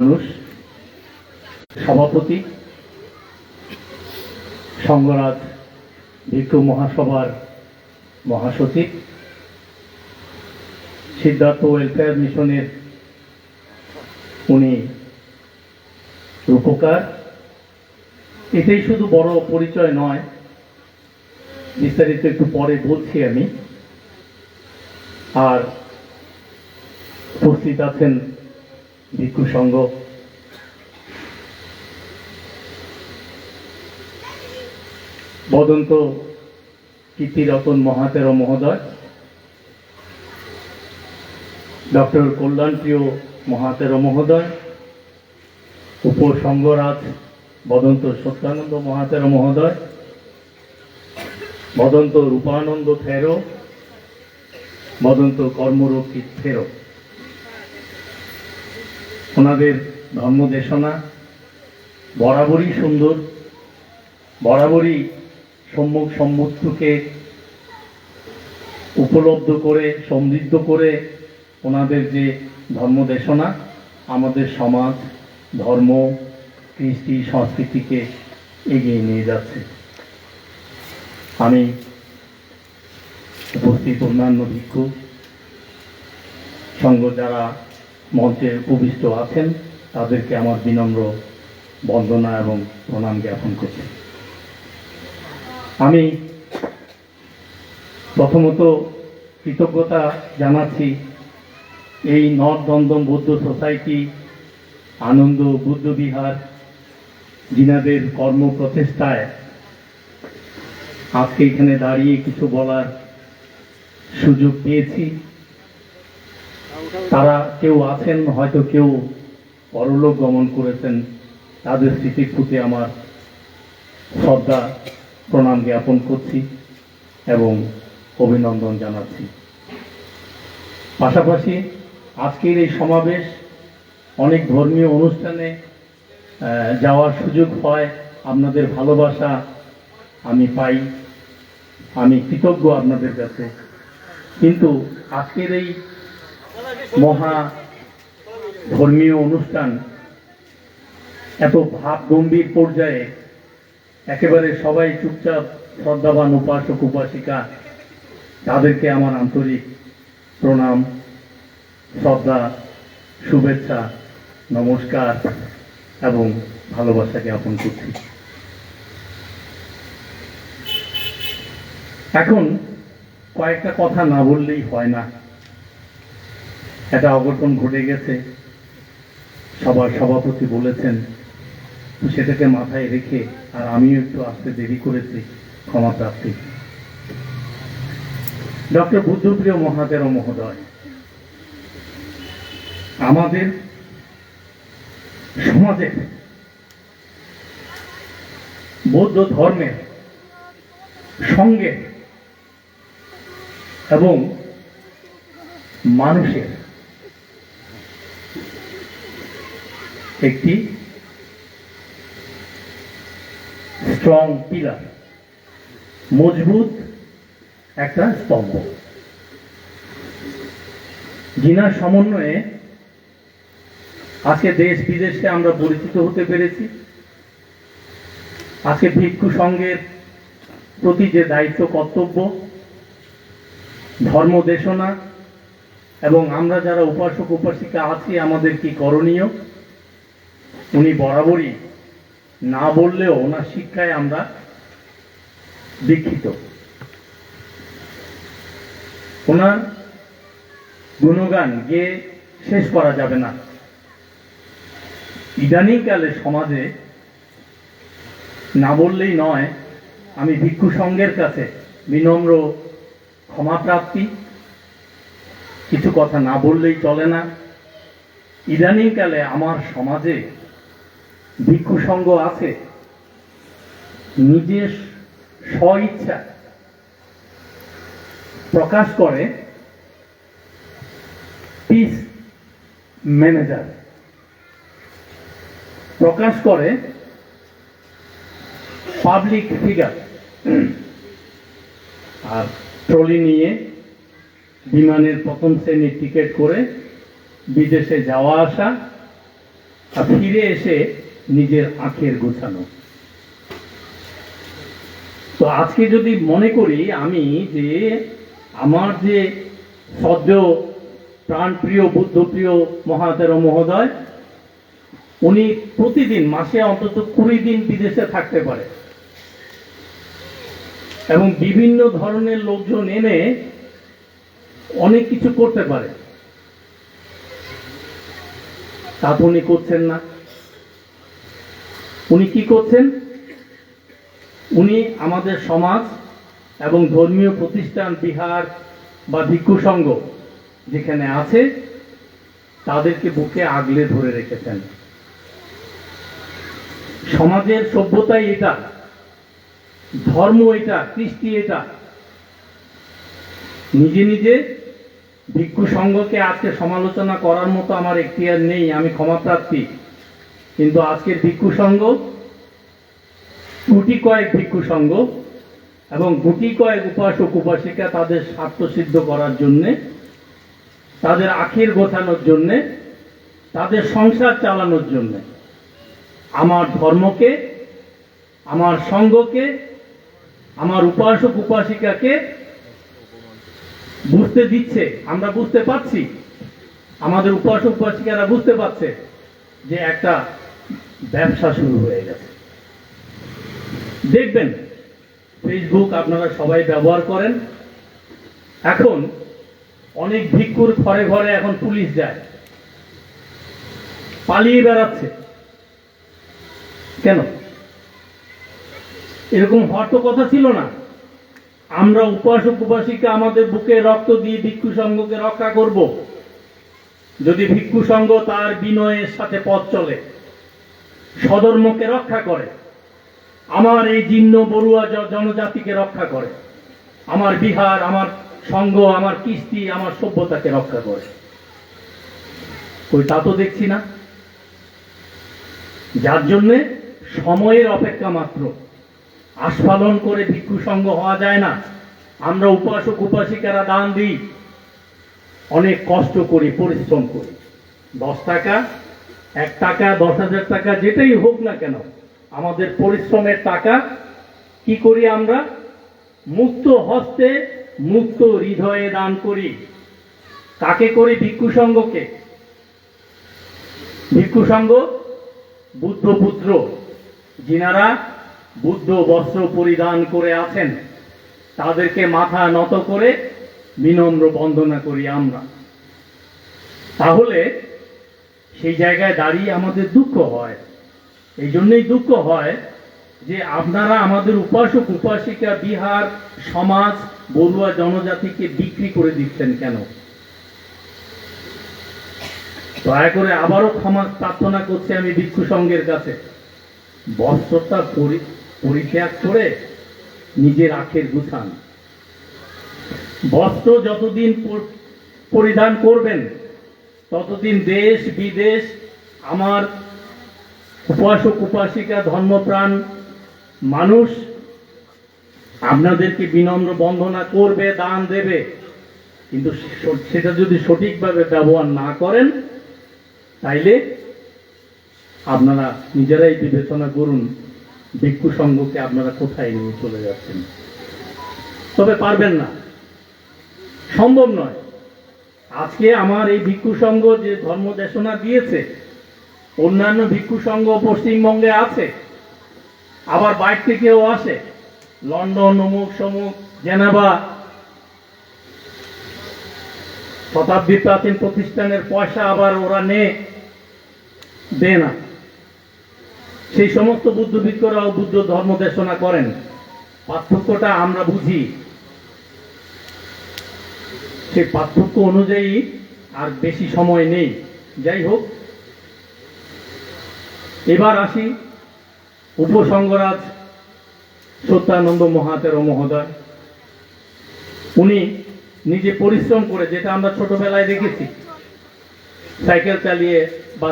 মানুষ, সভাপতি সঙ্গরাজ ভিক্ষু মহাসভার মহাসচিব, সিদ্ধার্থ ওয়েলফেয়ার মিশনের উনি রূপকার। এটাই শুধু বড় পরিচয় নয়, বিস্তারিত একটু পরে বলছি আমি। আর উপস্থিত আছেন ভিক্ষু সংঘ বদন্ত কীর্তিরতন মহাতের মহোদয় ডক্টর কল্যাণপ্রিয় মহাতের মহোদয় উপসংঘরাজ বদন্ত সত্যানন্দ মহাতের মহোদয়, বদন্ত রূপানন্দ থেরো, বদন্ত কর্মরক্ষী থেরো। ওনাদের ধর্মদেশনা বরাবরই সুন্দর, বরাবরই সম্মুখ সম্মুখকে উপলব্ধ করে, সমৃদ্ধ করে ওনাদের যে ধর্মদেশনা আমাদের সমাজ, ধর্ম, কৃষ্টি, সংস্কৃতিকে এগিয়ে নিয়ে যাচ্ছে। আমি উপস্থিত অন্যান্য ভিক্ষু সঙ্গ যারা মঞ্চে উপবিষ্ট আছেন, তাদেরকে আমার বিনম্র বন্দনা এবং প্রণাম জ্ঞাপন করছি। আমি প্রথমত কৃতজ্ঞতা জানাচ্ছি এই নর্থ দমদম বৌদ্ধ সোসাইটি, আনন্দ বুদ্ধ বিহার জিনাদের কর্ম প্রচেষ্টায় আজকে এখানে দাঁড়িয়ে কিছু বলার সুযোগ পেয়েছি। তারা কেউ আছেন, হয়তো কেউ পরলোক গমন করেছেন। তাদের স্মৃতির প্রতি আমার শ্রদ্ধা, প্রণাম জ্ঞাপন করছি এবং অভিনন্দন জানাচ্ছি। পাশাপাশি আজকের এই সমাবেশ অনেক ধর্মীয় অনুষ্ঠানে যাওয়ার সুযোগ হয়। আপনাদের ভালোবাসা আমি পাই। আমি কৃতজ্ঞ আপনাদের কাছে। কিন্তু আজকের এই মহা ধর্মীয় অনুষ্ঠান, এত ভাব গম্ভীর পর্যায়ে একেবারে সবাই চুপচাপ শ্রদ্ধাবান উপাসক, উপাসিকা, তাদেরকে আমার আন্তরিক প্রণাম, শ্রদ্ধা, শুভেচ্ছা, নমস্কার এবং ভালোবাসা জ্ঞাপন করছি। এখন কয়েকটা কথা না বললেই হয় না। একটা অঘটন ঘটে গেছে। সবার সভাপতি বলেছেন সেটাকে মাথায় রেখে আর আমিও একটু আসতে দেরি করেছি, ক্ষমা প্রাপ্তি ডক্টর বুদ্ধপ্রিয় মহাতের মহোদয়, আমাদের সমাজের বৌদ্ধ ধর্মের সঙ্গে এবং মানুষের একটি স্ট্রং পিলার মজবুত একটা স্তম্ভ। যিনার সমন্বয়ে আজকে দেশ বিদেশে আমরা পরিচিত হতে পেরেছি। আজকে ভিক্ষু সংঘের প্রতি যে দায়িত্ব, কর্তব্য, ধর্ম দেশনা, এবং আমরা যারা উপাসক উপাসিকা আছি, আমাদের কি করণীয়? উনি বরাবরই না বললেও ওনার শিক্ষায় আমরা দীক্ষিত। ওনার গুণগান গিয়ে শেষ করা যাবে না। ইদানিংকালে সমাজে না বললেই নয়, আমি ভিক্ষু সংঘের কাছে বিনম্র ক্ষমা প্রাপ্তি কিছু কথা না বললেই চলে না। ইদানিংকালে আমার সমাজে ভিক্ষু সংঘ আছে। নিজের স্ব ইচ্ছা প্রকাশ করে পিস ম্যানেজার প্রকাশ করে পাবলিক ফিগার আর ট্রলি নিয়ে বিমানের প্রথম শ্রেণির টিকিট করে বিদেশে যাওয়া আসা আর ফিরে এসে নিজের আখের গোছানো। তো আজকে যদি মনে করি আমি যে আমার যে সদ্য প্রাণপ্রিয়, বুদ্ধপ্রিয় মহাতের মহোদয়, উনি প্রতিদিন, মাসে অন্তত কুড়ি দিন বিদেশে থাকতে পারে। এবং বিভিন্ন ধরনের লোকজন এনে অনেক কিছু করতে পারে। তা তো উনি করছেন না। উনি কি করছেন? উনি আমাদের সমাজ এবং ধর্মীয় প্রতিষ্ঠান, বিহার বা ভিক্ষু সংঘ যেখানে আছে, তাদেরকে বুকে আগলে ধরে রেখেছেন। সমাজের সভ্যতাই এটা, ধর্ম এটা, কৃষ্টি এটা। নিজে নিজে ভিক্ষু সংঘকে আজকে সমালোচনা করার মতো আমার এখতিয়ার নেই, আমি ক্ষমাপ্রার্থী কিন্তু আজকের ভিক্ষু সংঘ গুটি কয়েক ভিক্ষু সংঘ এবং গুটি কয়েক উপাসক, উপাসিকা তাদের স্বার্থ সিদ্ধ করার জন্যে, তাদের আখির গোছানোর জন্যে, তাদের সংসার চালানোর জন্যে, আমার ধর্মকে, আমার সঙ্গকে আমার উপাসক, উপাসিকাকে বুঝতে দিচ্ছে, আমরা বুঝতে পারছি, আমাদের উপাসক, উপাসিকারা বুঝতে পারছে যে একটা ব্যবসা শুরু হয়ে গেছে। দেখবেন ফেসবুক আপনারা সবাই ব্যবহার করেন। এখন অনেক ভিক্ষুর ঘরে ঘরে এখন পুলিশ যায়। পালিয়ে বেড়াচ্ছে। কেন? এরকম হওয়ার তো কথা ছিল না। আমরা উপাসক উপবাসীকে আমাদের বুকে রক্ত দিয়ে ভিক্ষু সংঘকে রক্ষা করব। যদি ভিক্ষু সংঘ তার বিনয়ের সাথে পথ চলে সধর্মকে রক্ষা করে। আমার এই জীর্ণ বড়ুয়া জনজাতিকে রক্ষা করে। আমার বিহার, আমার সংঘ আমার কিস্তি, আমার সভ্যতাকে রক্ষা করে। কই তা তো দেখছি না। যার জন্যে সময়ের অপেক্ষা মাত্র। আস্ফালন করে ভিক্ষু সঙ্গ হওয়া যায় না। আমরা উপাসক, উপাসিকারা দান দিই। অনেক কষ্ট করি, পরিশ্রম করি। দশ টাকা এক টাকা, দশ হাজার টাকা, যেটাই হোক না কেন, আমাদের পরিশ্রমের টাকা, কি করি আমরা? মুক্ত হস্তে মুক্ত হৃদয়ে দান করি। কাকে করি? ভিক্ষু সঙ্গকে ভিক্ষু সঙ্গ বুদ্ধপুত্র যিনারা বুদ্ধ বস্ত্র পরিধান করে আছেন, তাদেরকে মাথা নত করে বিনম্র বন্দনা করি আমরা। তাহলে সেই জায়গায় দাঁড়িয়ে আমাদের দুঃখ হয়। এই জন্যই দুঃখ হয় যে আপনারা আমাদের উপাসক, উপাসিকা, বিহার, সমাজ, বড়ুয়া জনজাতিকে বিক্রি করে দিচ্ছেন কেন? দয়া করে আবারও ক্ষমা প্রার্থনা করছি আমি ভিক্ষু সংঘের কাছে। বস্ত্রটা পরি- পরিত্যাগ করে নিজের আখের গুছান। বস্ত্র যতদিন পর- পরিধান করবেন ততদিন দেশ, বিদেশ, আমার উপাসক, উপাসিকা, ধর্মপ্রাণ মানুষ আপনাদেরকে বিনম্র বন্দনা করবে, দান দেবে। কিন্তু সেটা যদি সঠিকভাবে ব্যবহার না করেন, তাইলে আপনারা নিজেরাই বিবেচনা করুন, ভিক্ষু সংঘকে আপনারা কোথায় নিয়ে চলে যাচ্ছেন। তবে পারবেন না। সম্ভব নয়। আজকে আমার এই ভিক্ষু সংঘ যে ধর্ম দেশনা দিয়েছে, অন্যান্য ভিক্ষু সংঘ পশ্চিমবঙ্গে আছে, আবার বাইরে থেকেও আসে, লন্ডন, অমুক সমুক, জেনেভা, শতাব্দী প্রাচীন প্রতিষ্ঠানের পয়সা আবার ওরা নে, দে না। সেই সমস্ত বুদ্ধ ভিক্ষুরাও বুদ্ধ ধর্ম দেশনা করেন। পার্থক্যটা আমরা বুঝি। সেই পার্থক্য অনুযায়ী আর বেশি সময় নেই। যাই হোক, এবার আসি উপসংগরাজ সত্যানন্দ মহাতের মহোদয়। উনি নিজে পরিশ্রম করে, যেটা আমরা ছোটবেলায় দেখেছি, সাইকেল চালিয়ে বা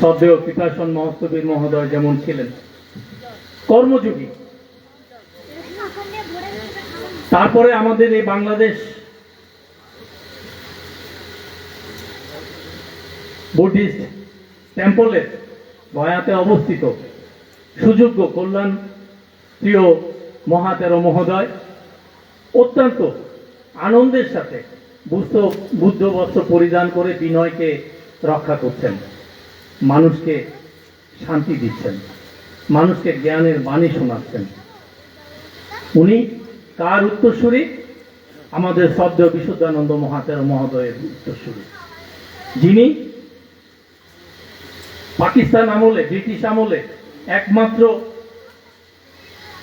সদেও পিতাসন মহস্তবীর মহোদয় যেমন ছিলেন। কর্মযোগী। তারপরে আমাদের এই বাংলাদেশ বুদ্ধিস্ট টেম্পলের গয়াতে অবস্থিত। সুযোগ্য কল্যাণ প্রিয় মহাতের মহোদয়, অত্যন্ত আনন্দের সাথে বুদ্ধ বুদ্ধ বস্ত্র পরিধান করে বিনয়কে রক্ষা করছেন। মানুষকে শান্তি দিচ্ছেন। মানুষকে জ্ঞানের বাণী শোনাচ্ছেন। উনি কার উত্তরসূরি, আমাদের শব্দ বিশুদ্ধানন্দ মহাতের মহোদয়ের উত্তরসূরি। যিনি পাকিস্তান আমলে, ব্রিটিশ আমলে একমাত্র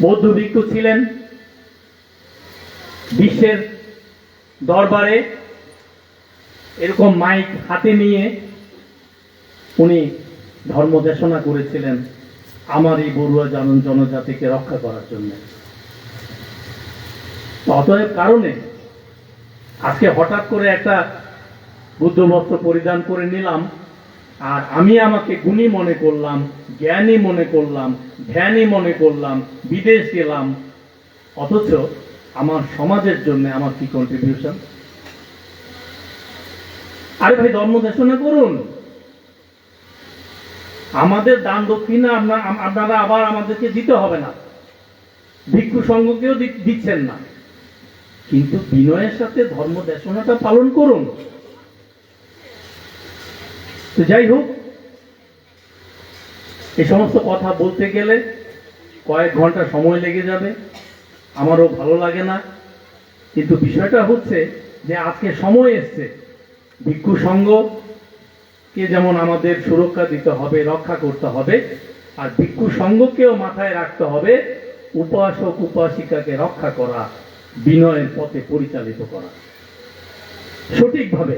বৌদ্ধ ভিক্ষু ছিলেন বিশ্বের দরবারে এরকম মাইক হাতে নিয়ে উনি ধর্ম দেশনা করেছিলেন আমার এই বড়ুয়া জন, জনজাতিকে রক্ষা করার জন্য। অতএব কারণে আজকে হঠাৎ করে একটা বুদ্ধ বস্ত্র পরিধান করে নিলাম। আর আমি আমাকে গুণী মনে করলাম, জ্ঞানী মনে করলাম, ধ্যানী মনে করলাম, বিদেশ গেলাম। অথচ আমার সমাজের জন্য আমার কি কন্ট্রিবিউশন আরে ভাই, ধর্ম দেশনা করুন। আমাদের দান দক্ষিণা আপনার আপনারা আবার আমাদেরকে দিতে হবে না। ভিক্ষু সংঘকেও দিচ্ছেন না। কিন্তু বিনয়ের সাথে ধর্ম দেশনাটা পালন করুন। তো যাই হোক, এই সমস্ত কথা বলতে গেলে কয়েক ঘণ্টা সময় লেগে যাবে, আমারও ভালো লাগে না। কিন্তু বিষয়টা হচ্ছে যে আজকে সময় এসছে, ভিক্ষু সংঘকে যেমন আমাদের সুরক্ষা দিতে হবে, রক্ষা করতে হবে, আর ভিক্ষু সংঘকেও মাথায় রাখতে হবে, উপাসক, উপাসিকাকে রক্ষা করা, বিনয়ের পথে পরিচালিত করা। সঠিকভাবে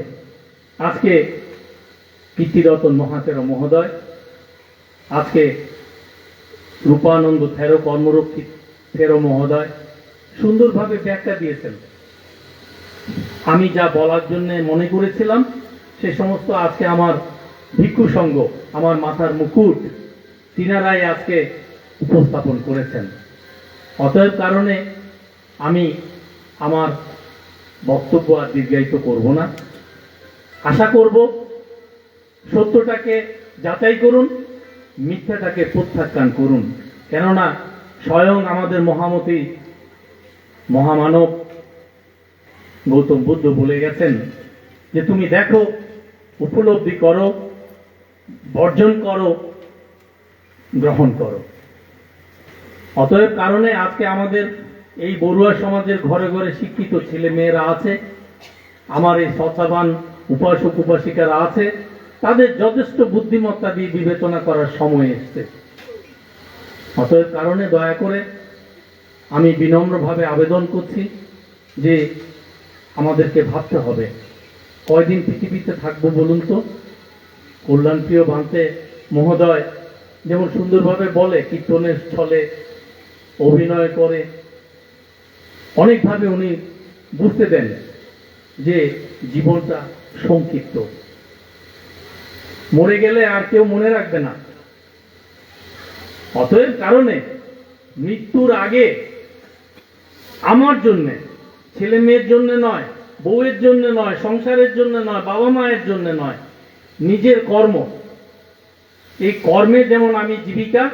আজকে কীর্তিরতন মহাতের মহোদয়, আজকে রূপানন্দ থেরো কর্মরক্ষী থেরো মহোদয়, সুন্দরভাবে ব্যাখ্যা দিয়েছেন। আমি যা বলার জন্য মনে করেছিলাম, সে সমস্ত আজকে আমার ভিক্ষু সঙ্গ, আমার মাথার মুকুট, তিনারাই আজকে উপস্থাপন করেছেন। অতএব কারণে আমি আমার বক্তব্য আর দীর্ঘায়িত করব না। আশা করব সত্যটাকে যাচাই করুন, মিথ্যাটাকে প্রত্যাখ্যান করুন। কেননা স্বয়ং আমাদের মহামতি মহামানব গৌতম বুদ্ধ বলে গেছেন যে তুমি দেখো, উপলব্ধি করো, বর্জন করো, গ্রহণ করো। অতএব কারণে আজকে আমাদের এই বড়ুয়া সমাজের ঘরে ঘরে শিক্ষিত ছেলে মেয়েরা আছে, আমার এই শতাবান উপাসক উপাসিকারা আছে তাদের যথেষ্ট বুদ্ধিমত্তা দিয়ে বিবেচনা করার সময় এসছে। অতএব কারণে দয়া করে আমি বিনম্রভাবে আবেদন করছি যে আমাদেরকে ভাবতে হবে। কয়দিন পৃথিবীতে থাকব বলুন তো? কল্যাণপ্রিয় ভান্তে মহোদয় যেমন সুন্দরভাবে বলে, কীর্তনের ছলে অভিনয় করে, অনেকভাবে উনি বুঝতে দেন যে জীবনটা সংক্ষিপ্ত। মরে গেলে আর কেউ মনে রাখবে না। অতএব কারণে মৃত্যুর আগে আমার জন্য, ছেলে মেয়ের জন্য নয়, বউয়ের জন্য নয়, সংসারের জন্য নয়, বাবা মায়ের জন্য নয়, নিজের কর্ম। এই কর্মে যেমন আমি জীবিকা,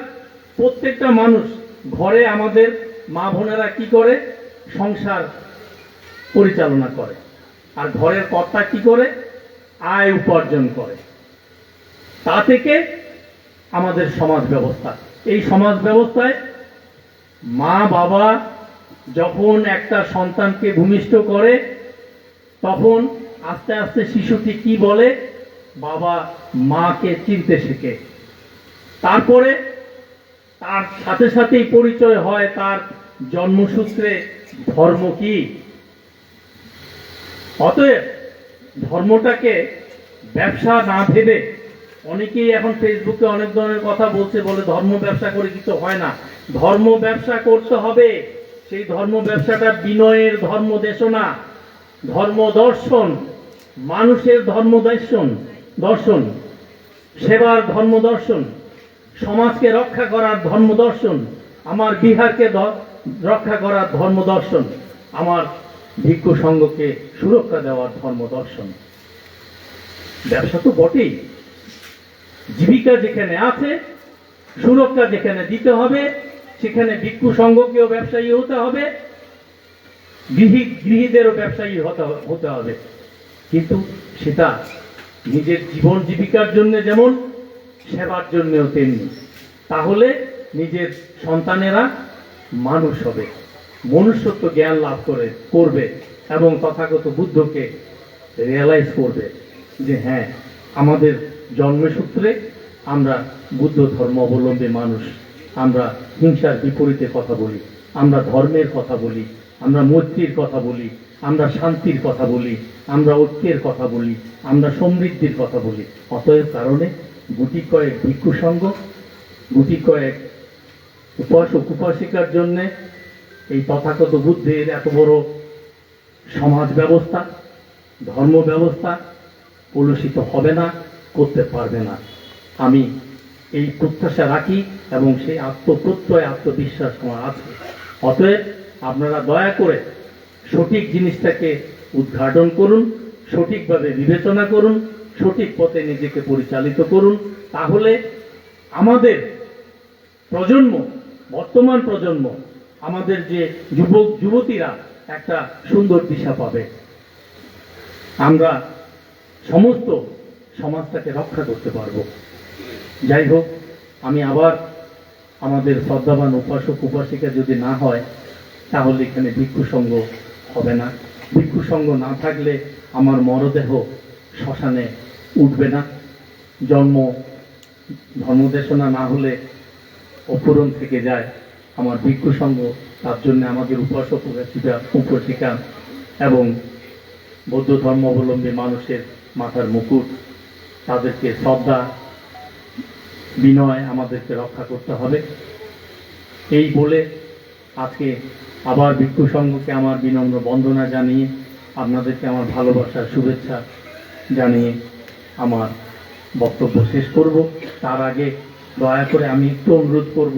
প্রত্যেকটা মানুষ ঘরে আমাদের মা বোনেরা কি করে? সংসার পরিচালনা করে। আর ঘরের কর্তা কি করে? আয় উপার্জন করে। তা থেকে আমাদের সমাজ ব্যবস্থা। এই সমাজ ব্যবস্থায় মা বাবা যখন একটা সন্তানকে ভূমিষ্ঠ করে, তখন আস্তে আস্তে শিশুটি কি বলে? বাবা মাকে চিনতে শেখে। তারপরে তার সাথে সাথেই পরিচয় হয় তার জন্মসূত্রে ধর্ম কি। অতএব ধর্মটাকে ব্যবসা না ভেবে অনেকেই এখন ফেসবুকে অনেক ধরনের কথা বলছে, বলে ধর্ম ব্যবসা করে কিছু হয় না। ধর্ম ব্যবসা করতে হবে। সেই ধর্ম ব্যবসাটা বিনয়ের ধর্ম দেশনা। ধর্ম দর্শন। মানুষের ধর্ম দর্শন। দর্শন। সেবার ধর্ম দর্শন। সমাজকে রক্ষা করার ধর্ম দর্শন। আমার বিহারকে রক্ষা করার ধর্ম দর্শন। আমার ভিক্ষু সংঘকে সুরক্ষা দেওয়ার ধর্ম দর্শন। ব্যবসা তো বটেই। জীবিকা যেখানে আছে, সুরক্ষা যেখানে দিতে হবে, সেখানে ভিক্ষু সংঘকেও ব্যবসায়ী হতে হবে, গৃহী গৃহীদেরও ব্যবসায়ী হতে হবে। কিন্তু সেটা নিজের জীবন জীবিকার জন্য যেমন, সেবার জন্যও তেমনি। তাহলে নিজের সন্তানেরা মানুষ হবে। মনুষ্যত্ব জ্ঞান লাভ করে, করবে এবং তথাগত বুদ্ধকে রিয়েলাইজ করবে যে হ্যাঁ আমাদের জন্মসূত্রে আমরা বুদ্ধ ধর্ম অবলম্বী মানুষ। আমরা হিংসার বিপরীতে কথা বলি। আমরা ধর্মের কথা বলি। আমরা মৈত্রীর কথা বলি। আমরা শান্তির কথা বলি। আমরা ঐক্যের কথা বলি। আমরা সমৃদ্ধির কথা বলি। অতএব কারণে গুটি কয়েক ভিক্ষু সঙ্গ গুটি কয়েক উপাসক উপাসিকার জন্যে এই তথাগত বুদ্ধের এত বড় সমাজ ব্যবস্থা, ধর্ম ব্যবস্থা, কলুষিত হবে না। করতে পারবে না। আমি এই প্রত্যাশা রাখি এবং সেই আত্মপ্রত্যয়, আত্মবিশ্বাস আমার আছে। অতএব আপনারা দয়া করে সঠিক জিনিসটাকে উদ্ঘাটন করুন, সঠিকভাবে বিবেচনা করুন, সঠিক পথে নিজেকে পরিচালিত করুন। তাহলে আমাদের প্রজন্ম, বর্তমান প্রজন্ম, আমাদের যে যুবক, যুবতীরা একটা সুন্দর দিশা পাবে। আমরা সমস্ত সমাজটাকে রক্ষা করতে পারব। যাই হোক, আমি আবার আমাদের শ্রদ্ধাবান উপাসক, উপাসিকা যদি না হয়, তাহলে এখানে ভিক্ষু সঙ্গ হবে না। ভিক্ষু সঙ্গ না থাকলে আমার মরদেহ শ্মশানে উঠবে না। জন্ম, ধর্মদেশনা না হলে অপূরণ থেকে যায় আমার ভিক্ষু সঙ্গ তার জন্য আমাদের উপাসক, উপাসিকা উপাসিকা এবং বৌদ্ধ ধর্মাবলম্বী মানুষের মাথার মুকুট। তাদেরকে শ্রদ্ধা, বিনয় আমাদেরকে রক্ষা করতে হবে। এই বলে আজকে আবার ভিক্ষু সংঘকে আমার বিনম্র বন্দনা জানিয়ে, আপনাদেরকে আমার ভালোবাসার শুভেচ্ছা জানিয়ে আমার বক্তব্য শেষ করব। তার আগে দয়া করে আমি একটু অনুরোধ করব,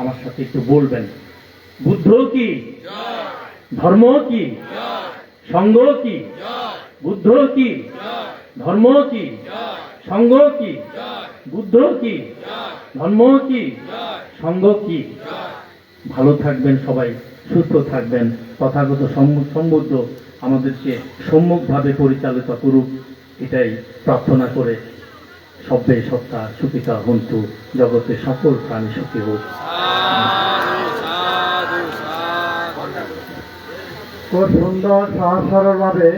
আমার সাথে একটু বলবেন। বুদ্ধ কি? ধর্ম কি? সংঘ কি? বুদ্ধ কি? ধর্ম কি? সংঘ কি? বুদ্ধ কি? ধর্ম কি? সংঘ কি? ভালো থাকবেন সবাই, সুস্থ থাকবেন। তথাগত সম্মুখ সমৃদ্ধ আমাদেরকে সম্মুখভাবে পরিচালিত করুক, এটাই প্রার্থনা করে সব্যে সত্তা সুখিতা হন্তু জগতে সকল প্রাণী সুখী হোক। খুব সুন্দর সহজ সরলভাবে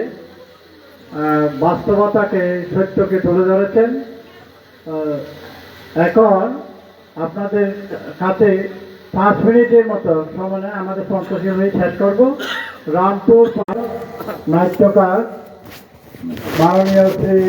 বাস্তবতাকে, সত্যকে তুলে ধরেছেন। এখন আপনাদের কাছে পাঁচ মিনিটের মতো সময় আমাদের পঞ্চাশ মিনিট শেষ করব। রামপুর নাট্যকার মাননীয় শ্রী